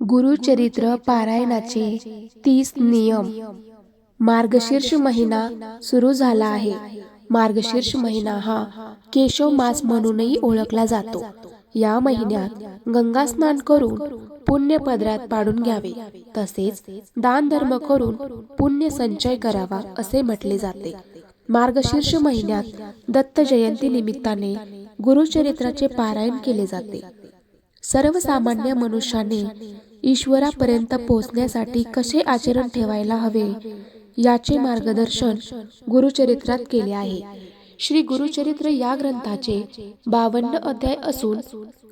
गुरुचरित्र पारायणाचे तीस नियम. मार्गशीर्ष महिना सुरू झाला आहे. मार्गशीर्ष महिना हा केशव मास म्हणूनही ओळखला जातो. या महिन्यात गंगा स्नान करून पुण्य पदरात पाडून घ्यावे. तसेच दान धर्म करून पुण्य संचय करावा असे म्हटले जाते. मार्गशीर्ष महिन्यात दत्त जयंती निमित्ताने गुरुचरित्राचे पारायण केले जाते. सर्वसामान्य मनुष्याने ईश्वरापर्यंत पोहोचण्यासाठी कसे आचरण ठेवायला हवे याचे मार्गदर्शन गुरुचरित्रात केले आहे. श्री गुरुचरित्र या ग्रंथाचे बावन्न अध्याय असून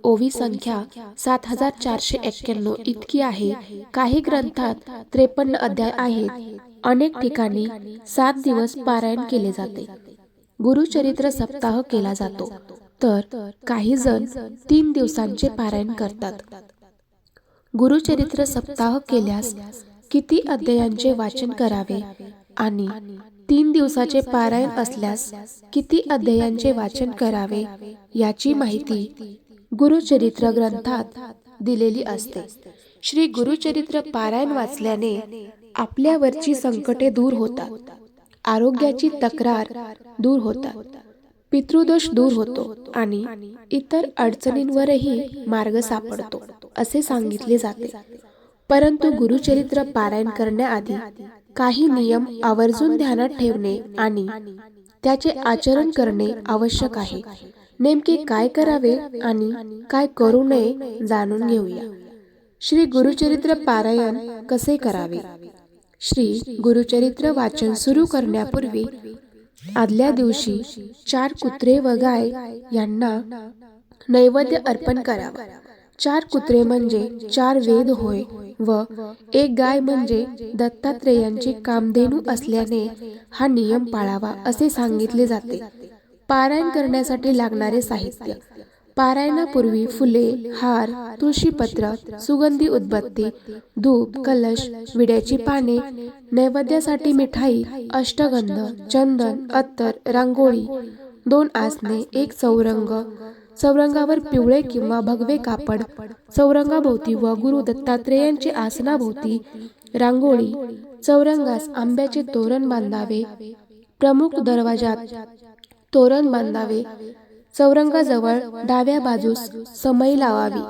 ओवी संख्या सात हजार चारशे एक्क्याण्णव इतकी आहे. काही ग्रंथात त्रेपन्न अध्याय आहेत. अनेक ठिकाणी सात दिवस पारायण केले जाते. गुरुचरित्र सप्ताह केला जातो. तर काही जण तीन दिवसांचे पारायण करतात. गुरुचरित्र सप्ताह केल्यास किती अध्यायांचे वाचन करावे? आणि तीन दिवसाचे पारायण असल्यास किती अध्यायांचे वाचन करावे याची माहिती गुरुचरित्र ग्रंथात दिलेली असते. श्री गुरुचरित्र पारायण वाचल्याने आपल्यावरची संकटे दूर होतात. आरोग्याची तक्रार दूर होतात. पितृदोष दूर होतो आणि इतर अडचणींवरही मार्ग सापडतो असे सांगितले जाते. परंतु गुरुचरित्र पारायण करण्याआधी काही नियम आवर्जून ध्यानात ठेवणे आणि त्याचे आचरण करणे आवश्यक आहे. नेमके काय करावे आणि काय करू नये जाणून घेऊया. श्री गुरुचरित्र पारायण कसे करावे? श्री गुरुचरित्र वाचन सुरू करण्यापूर्वी आदल्या दिवशी चार कुत्रे व गाय यांना नैवेद्य अर्पण करावा. चार कुत्रे म्हणजे चार वेद होय व एक गाय म्हणजे दत्तात्रेयांची कामधेनू असल्याने हा नियम पाळावा असे सांगितले जाते. पारायण करण्यासाठी लागणारे साहित्य. पारायणापूर्वी फुले हार तुळशीपत्र सुगंधी उदबत्ती धूप कलश विड्याची पाने नैवेद्यासाठी मिठाई अष्टगंध चंदन अत्तर रांगोळी दोन आसने एक चौरंग चौरंगावर पिवळे किंवा भगवे कापड चौरंगाभोवती व गुरु दत्तात्रेयांची आसनाभोवती रांगोळी चौरंगास आंब्याचे तोरण बांधावे प्रमुख दरवाजात तोरण बांधावे चौरंगाजवळ डाव्या बाजूस समय लावावी.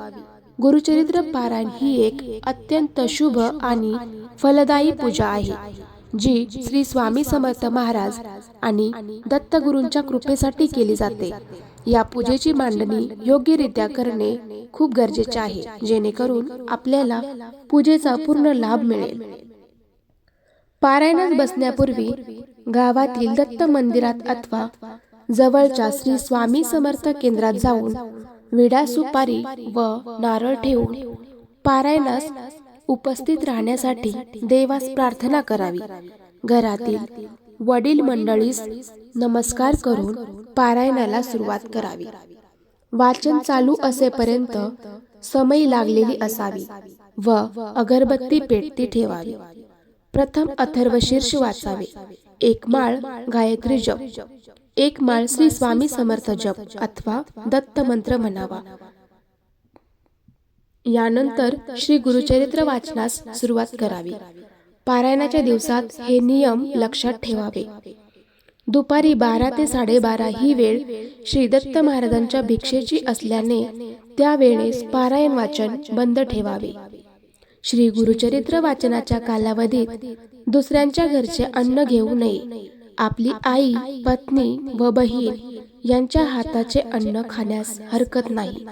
गुरुचरित्र पारायण ही एक अत्यंत शुभ आणि फलदायी पूजा आहे जी श्री स्वामी समर्थ महाराज आणि दत्तगुरूंच्या कृपेसाठी केली जाते. या पूजेची मांडणी योग्यरित्या करणे खूप गरजेचे आहे जेणेकरून आपल्याला पूजेचा पूर्ण लाभ मिळेल. पारायणात बसण्यापूर्वी गावातील दत्त मंदिरात अथवा जवळच्या श्री स्वामी समर्थ केंद्रात जाऊन विडा सुपारी व नारळ ठेवून पारायणास उपस्थित राहण्यासाठी देवास प्रार्थना करावी. घरातील वडील मंडळीस नमस्कार करून पारायणाला सुरुवात करावी. वाचन चालू असेपर्यंत समय लागलेली असावी व अगरबत्ती पेटती ठेवावी. प्रथम अथर्व शीर्ष वाचावे. एक माळ गायत्री जप. एक माळ श्री स्वामी समर्थ जप अथवा दत्त मंत्र म्हणावा. यानंतर श्री गुरुचरित्र वाचनास सुरुवात करावी. पारायणाच्या दिवसात हे नियम लक्षात ठेवावे. दुपारी बारा ते साडेबारा ही वेळ श्री दत्त महाराजांच्या भिक्षेची असल्याने त्या वेळेस पारायण वाचन बंद ठेवावे. श्री गुरुचरित्र वाचनाच्या कालावधीत दुसऱ्यांच्या घरचे अन्न घेऊ नये. आपली आई पत्नी व बहीण यांच्या हाताचे अन्न खाण्यास हरकत नाही.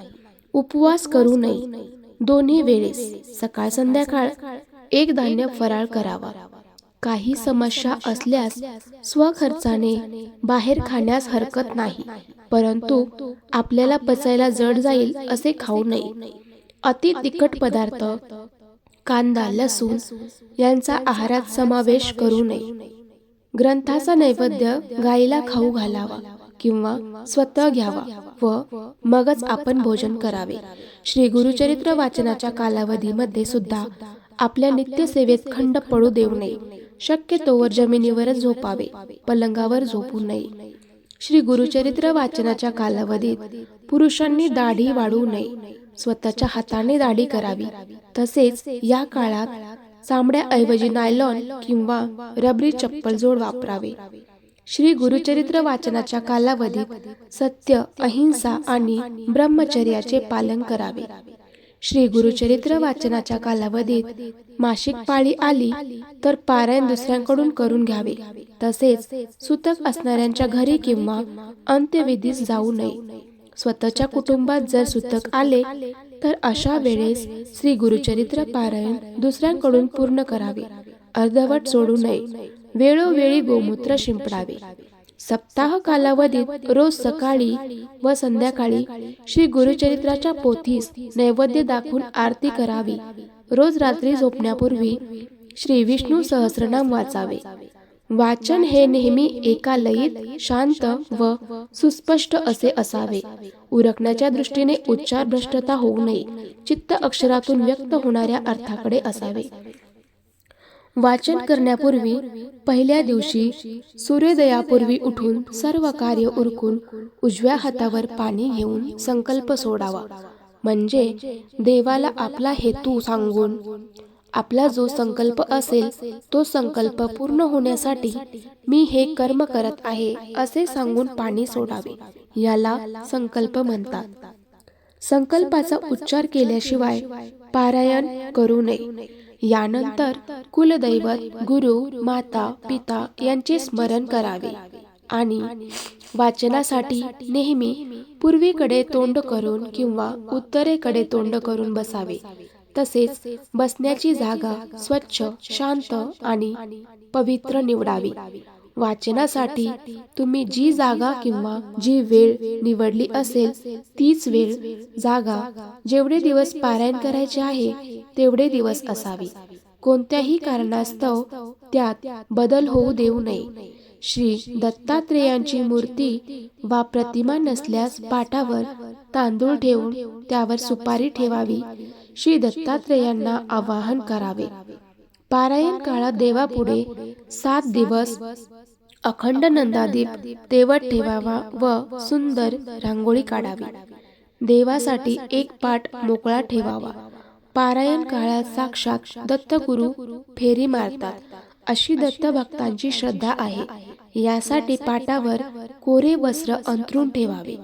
उपवास करू नये. दोन्ही वेळेस सकाळ संध्याकाळ एक धान्य फराळ करावा. काही समस्या असल्यास स्वखर्चाने बाहेर खाण्यास हरकत नाही परंतु आपल्याला पचायला जड जाईल असे खाऊ नये. अति तिखट पदार्थ कांदा लसूण यांचा आहारात समावेश करू नये. ग्रंथाचा नैवेद्य गायीला खाऊ घालावा किंवा स्वतः घ्यावा व मगच आपण भोजन करावे. श्री गुरुचरित्र वाचनाच्या कालावधीमध्ये सुद्धा आपल्या नित्यसेवेत खंड पडू देऊ नये. शक्यतोवर जमिनीवरच झोपावे. पलंगावर झोपू नये. श्री गुरुचरित्र वाचनाच्या कालावधीत पुरुषांनी दाढी वाढवू नये. स्वतःच्या हाताने दाढी करावी. तसेच या काळात चामड्याऐवजी नायलॉन किंवा रबरी चप्पल जोड वापरावे. श्री गुरुचरित्र वाचनाच्या कालावधीत सत्य अहिंसा आणि ब्रह्मचर्याचे पालन करावे. श्री गुरुचरित्र वाचनाच्या कालावधीत मासिक पाळी आली तर पारायण दुसऱ्यांकडून करून घ्यावे. तसेच सुतक असणाऱ्यांच्या घरी किंवा अंत्यविधीस जाऊ नये. स्वतःच्या कुटुंबात जर सुतक आले तर अशा वेळेस श्री गुरुचरित्र पारायण दुसऱ्यांकडून पूर्ण करावे. अर्धवट सोडू नये. वेळोवेळी गोमूत्र शिंपडावे. सप्ताह कालावधीत रोज सकाळी व संध्याकाळी श्री गुरुचरित्राच्या पोथीस नैवेद्य दाखवून आरती करावी. रोज रात्री झोपण्यापूर्वी श्री विष्णू सहस्रनाम वाचावे. वाचन हे नेहमी एका लयीत शांत व सुस्पष्ट असे असावे. उरकण्याच्या दृष्टीने उच्चार भ्रष्टता होऊ नये. चित्त अक्षरातून व्यक्त होणाऱ्या अर्थाकडे असावे. वाचन करण्यापूर्वी पहिल्या दिवशी सूर्योदयापूर्वी उठून सर्व कार्य उरकून उजव्या हातावर पाणी घेऊन संकल्प सोडावा. म्हणजे देवाला आपला हेतू सांगून आपला जो संकल्प असेल तो संकल्प पूर्ण होण्यासाठी मी हे कर्म करत आहे असे सांगून पाणी सोडावे. याला संकल्प म्हणतात. संकल्पाचा उच्चार केल्याशिवाय पारायण करू नये. यानंतर कुलदैवत गुरु माता पिता यांचे स्मरण करावे आणि वाचनासाठी नेहमी पूर्वीकडे तोंड करून किंवा उत्तरेकडे तोंड करून बसावे. तसेच बसण्याची जागा स्वच्छ शांत आणि पवित्र निवडावी. वाचनासाठी तुम्ही जी जागा किंवा जी वेळ निवडली असेल तीच वेळ जागा जेवढे दिवस पारायण करायचे आहे तेवढे दिवस असावी. कोणत्याही कारणास्तव त्यात बदल होऊ देऊ नये. श्री दत्तात्रेयांची मूर्ती वा प्रतिमा नसल्यास पाटावर तांदूळ ठेवून त्यावर सुपारी ठेवावी. श्री दत्तात्रेयांना आवाहन करावे. पारायण काळात देवापुढे सात दिवस अखंड नंदादीप तेवत ठेवावा व सुंदर रांगोळी काढावी. देवासाठी एक पाठ मोकळा ठेवावा. पारायण काळात साक्षात दत्तगुरु फेरी मारतात. अशी दत्त भक्तांची श्रद्धा आहे. यासाठी पाटावर कोरे वस्त्र अंथरून ठेवावे.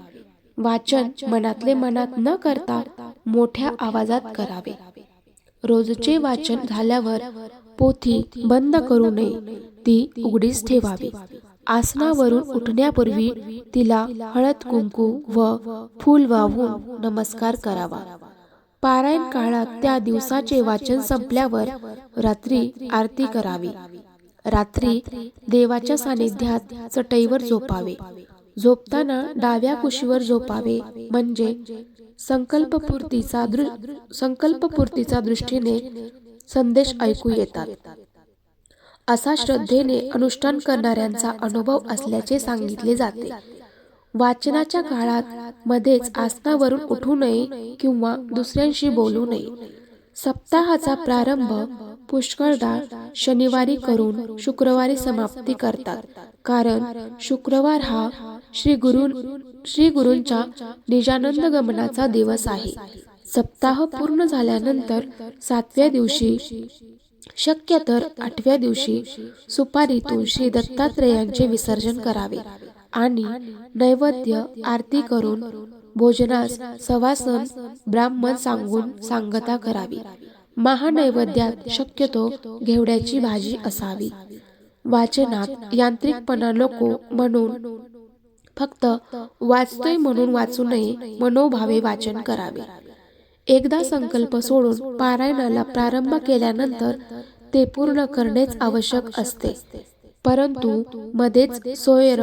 वाचन मनातले मनात न करता मोठ्या आवाजात करावे. रोजचे वाचन झाल्यावर पोथी बंद करू नये. ती उघडीच ठेवावी. आसनावरून उठण्यापूर्वी तिला हळद कुंकू व फूल वाहून नमस्कार करावा. पारायण काळात त्या दिवसाचे वाचन संपल्यावर रात्री आरती करावी. रात्री देवाच्या सानिध्यात चटईवर झोपावे. झोपताना डाव्या कुशीवर झोपावे. म्हणजे संकल्पपूर्तीचा दृ संकल्पपूर्तीचा दृष्टीने संदेश ऐकू येतात. असा श्रद्धेने अनुष्ठान करणाऱ्यांचा अनुभव असल्याचे सांगितले जाते. वाचनाच्या काळात मध्येच आसनावरून उठू नये किंवा दुसऱ्यांशी बोलू नये. सप्ताहाचा प्रारंभ पुष्कळदा शनिवारी करून शुक्रवारी समाप्ती करतात. कारण शुक्रवार हा श्री गुरु श्री गुरूंच्या निजानंद गमनाचा दिवस आहे. सप्ताह पूर्ण झाल्यानंतर सातव्या दिवशी शक्य तर आठव्या दिवशी सुपारीतून श्री दत्तात्रेयांचे विसर्जन करावे आणि नैवेद्य आरती करून भोजनास सवासन ब्राह्मण सांगून सांगता करावी. महानैवेद्यात शक्यतो घेवड्याची भाजी असावी. वाचनात यांत्रिकपणा नको म्हणून फक्त वाचतोय म्हणून वाचू नये मनोभावे वाचन करावे. एकदा संकल्प सोडून पारायणाला प्रारंभ केल्यानंतर ते पूर्ण करणेच आवश्यक असते. परंतु मध्येच सोयर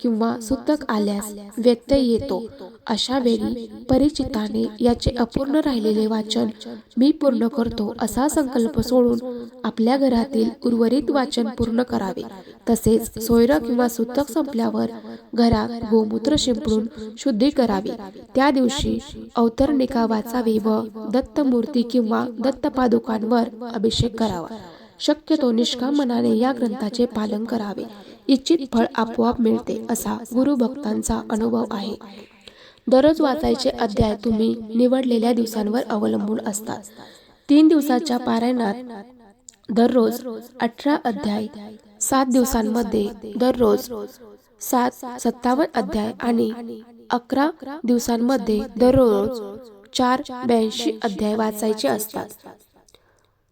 किंवा सुतक आल्यास व्यत्यय येतो. अशा वेळी परिचिताने याचे अपूर्ण राहिलेले वाचन मी पूर्ण करतो असा संकल्प सोडून आपल्या घरातील उर्वरित वाचन पूर्ण करावे. तसेच सोयर किंवा सुतक संपल्यावर घरात गोमूत्र शिंपडून शुद्धी करावी. त्या दिवशी अवतरणिका वाचावी व दत्तमूर्ती किंवा दत्तपादुकांवर अभिषेक करावा. शक्यतो निष्काम मनाने या ग्रंथाचे पालन करावे. इच्छित फळ आपोआप मिळते असा गुरुभक्तांचा अनुभव आहे. दररोज वाचायचे अध्याय तुम्ही निवडलेल्या दिवसांवर अवलंबून असतात. तीन दिवसाच्या पारायणात दररोज अठरा अध्याय सात दिवसांमध्ये दररोज सात सत्तावन्न अध्याय आणि अकरा दिवसांमध्ये दररोज चार ब्याऐंशी अध्याय वाचायचे असतात.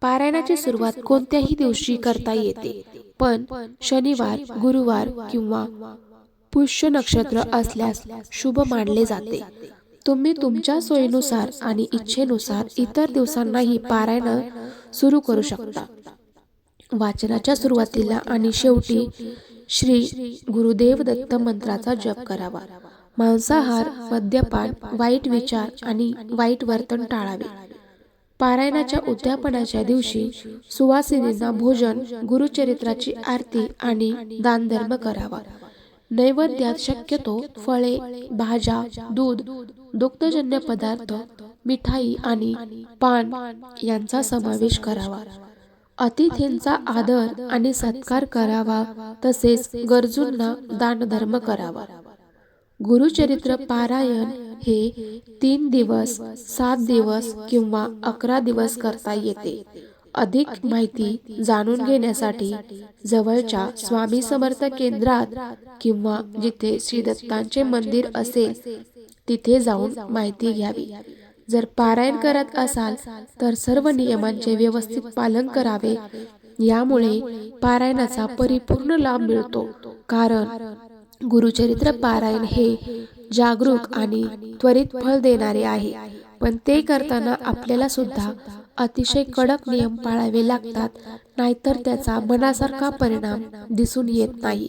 पारायणाची सुरुवात कोणत्याही दिवशी करता येते पण शनिवार गुरुवार किंवा पुष्य नक्षत्र असल्यास शुभ मानले जाते. तुम्ही तुमच्या सोयीनुसार आणि इच्छेनुसार इतर दिवसांनाही पारायण सुरू करू शकता. वाचनाच्या सुरुवातीला आणि शेवटी श्री गुरुदेव दत्त मंत्राचा जप करावा. मांसाहार मद्यपान वाईट विचार आणि वाईट वर्तन टाळावे. पारायणाच्या उद्यापनाच्या दिवशी सुवासिनींना भोजन गुरुचरित्राची आरती आणि दानधर्म करावा. नैवेद्यात शक्यतो फळे भाज्या दूध दुग्धजन्य पदार्थ मिठाई आणि पान यांचा समावेश करावा. अतिथींचा आदर आणि सत्कार करावा तसेच गरजूंना दानधर्म करावा. गुरुचरित्र पारायण हे तीन दिवस सात दिवस किंवा अकरा दिवस करता येते. अधिक माहिती जाणून घेण्यासाठी जवळच्या स्वामी समर्थ केंद्रात किंवा जिथे श्री दत्तांचे मंदिर असेल तिथे जाऊन माहिती घ्यावी. जर पारायण करत असाल तर सर्व नियमांचे व्यवस्थित पालन करावे. यामुळे पारायणाचा परिपूर्ण लाभ मिळतो. कारण गुरुचरित्र पारायण हे जागरूक आणि त्वरित फळ देणारे आहे. पण ते करताना आपल्याला सुद्धा अतिशय कडक नियम पाळावे लागतात. नाहीतर त्याचा मनासारखा परिणाम दिसून येत नाही.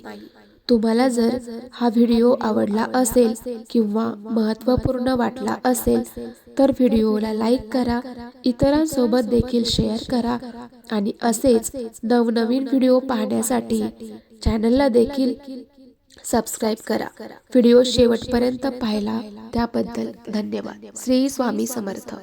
तुम्हाला जर हा व्हिडिओ आवडला असेल किंवा महत्त्वपूर्ण वाटला असेल तर व्हिडिओला लाईक करा इतरांसोबत देखील शेअर करा आणि असेच नवनवीन व्हिडिओ पाहण्यासाठी चॅनलला देखील सबस्क्राईब करा. व्हिडिओ शेवटपर्यंत पाहिला त्याबद्दल धन्यवाद. श्री स्वामी समर्थ.